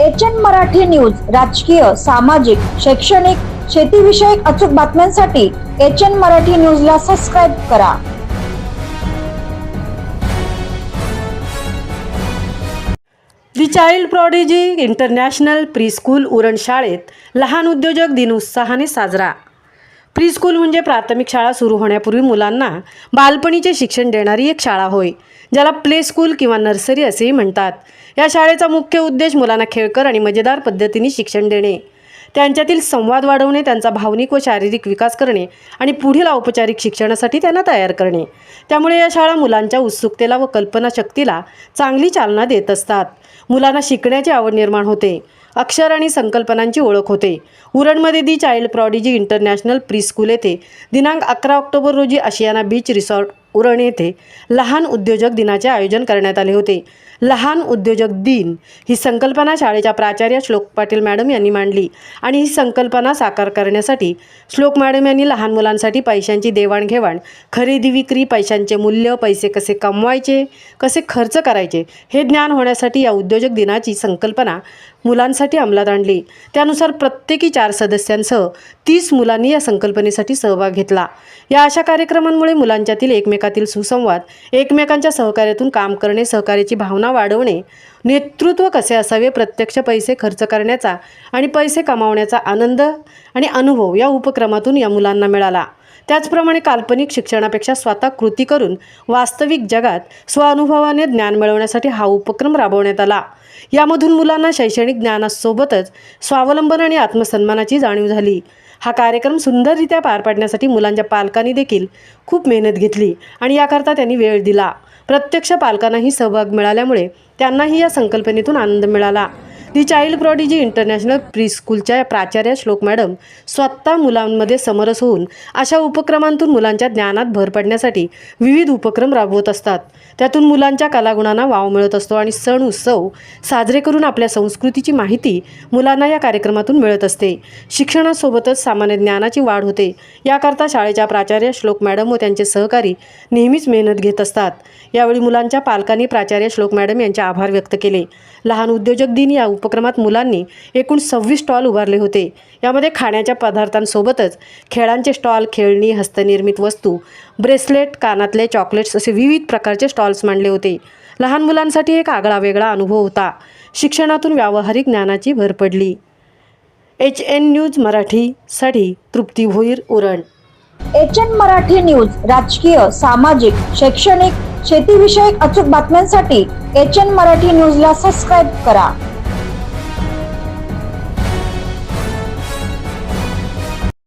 H N Marathi news राजकीय सामाजिक शैक्षणिक शेतीविषयक अचूक बातम्यांसाठी एच एन मराठी न्यूजला सबस्क्राईब करा. The child prodigy international preschool Uran शाळेत लहान उद्योजक दिन उत्साहाने साजरा. प्रीस्कूल म्हणजे प्राथमिक शाळा सुरू होण्यापूर्वी मुलांना बालपणीचे शिक्षण देणारी एक शाळा होय ज्याला प्ले स्कूल किंवा नर्सरी असेही म्हणतात. या शाळेचा मुख्य उद्देश मुलांना खेळकर आणि मजेदार पद्धतीने शिक्षण देणे. त्यांच्यातील संवाद वाढवणे त्यांचा भावनिक व शारीरिक विकास करणे आणि पुढील औपचारिक शिक्षणासाठी त्यांना तयार करणे. त्यामुळे या शाळा मुलांच्या उत्सुकतेला व कल्पनाशक्तीला चांगली चालना देत असतात. मुलांना शिकण्याची आवड निर्माण होते. अक्षर आणि संकल्पनांची ओळख होते. उरणमध्ये the child prodigy international preschool येथे दिनांक अकरा ऑक्टोबर रोजी आशियाना बीच रिसॉर्ट उरण येथे लहान उद्योजक दिनाचे आयोजन करण्यात आले होते. लहान उद्योजक दिन ही संकल्पना शाळेच्या प्राचार्य श्लोक पाटील मॅडम यांनी मांडली आणि ही संकल्पना साकार करण्यासाठी श्लोक मॅडम यांनी लहान मुलांसाठी पैशांची देवाणघेवाण खरेदी विक्री पैशांचे मूल्य पैसे कसे कमवायचे कसे खर्च करायचे हे ज्ञान होण्यासाठी या उद्योजक दिनाची संकल्पना मुलांसाठी अंमलात आणली. त्यानुसार प्रत्येकी चार सदस्यांसह तीस मुलांनी या संकल्पनेसाठी सहभाग घेतला. या अशा कार्यक्रमांमुळे मुलांच्यातील एकमेकातील सुसंवाद एकमेकांच्या सहकार्यातून काम करणे सहकार्याची भावना वाढवणे नेतृत्व कसे असावे प्रत्यक्ष पैसे खर्च करण्याचा आणि पैसे कमावण्याचा आनंद आणि अनुभव या उपक्रमातून या मुलांना मिळाला. त्याचप्रमाणे काल्पनिक शिक्षणापेक्षा स्वतः कृती करून वास्तविक जगात स्वानुभवाने ज्ञान मिळवण्यासाठी हा उपक्रम राबवण्यात आला. यामधून मुलांना शैक्षणिक ज्ञानासोबतच स्वावलंबन आणि आत्मसन्मानाची जाणीव झाली. हा कार्यक्रम सुंदररित्या पार पाडण्यासाठी मुलांच्या पालकांनी देखील खूप मेहनत घेतली आणि याकरता त्यांनी वेळ दिला. प्रत्यक्ष पालकांनाही सहभाग मिळाल्यामुळे त्यांनाही या संकल्पनेतून आनंद मिळाला. The child prodigy international pre स्कूलच्या प्राचार्य श्लोक मॅडम स्वतः मुलांमध्ये समरस होऊन अशा उपक्रमांतून मुलांच्या ज्ञानात भर पडण्यासाठी विविध उपक्रम राबवत असतात. त्यातून मुलांच्या कलागुणांना वाव मिळत असतो आणि सण उत्सव साजरे करून आपल्या संस्कृतीची माहिती मुलांना या कार्यक्रमातून मिळत असते. शिक्षणासोबतच सामान्य ज्ञानाची वाढ होते. याकरता शाळेच्या प्राचार्य श्लोक मॅडम व त्यांचे सहकारी नेहमीच मेहनत घेत असतात. यावेळी मुलांच्या पालकांनी प्राचार्य श्लोक मॅडम यांचे आभार व्यक्त केले. लहान उद्योजक दिन या उपक्रमात मुलांनी एकूण सव्वीस स्टॉल उभारले होते. यामध्ये खाण्याच्या पदार्थांसोबतच खेळांचे स्टॉल खेळणी हस्तनिर्मित वस्तू ब्रेसलेट कानातले चॉकलेट्स असे विविध प्रकारचे स्टॉल्स मांडले होते. लहान मुलांसाठी एक आगळा वेगळा अनुभव होता. शिक्षणातून व्यावहारिक ज्ञानाची भर पडली. एच एन न्यूज मराठीसाठी Trupti Bhoir Uran. H N Marathi news राजकीय सामाजिक शैक्षणिक शेतीविषयक अचूक बातम्यांसाठी एच एन मराठी न्यूजला सबस्क्राईब करा.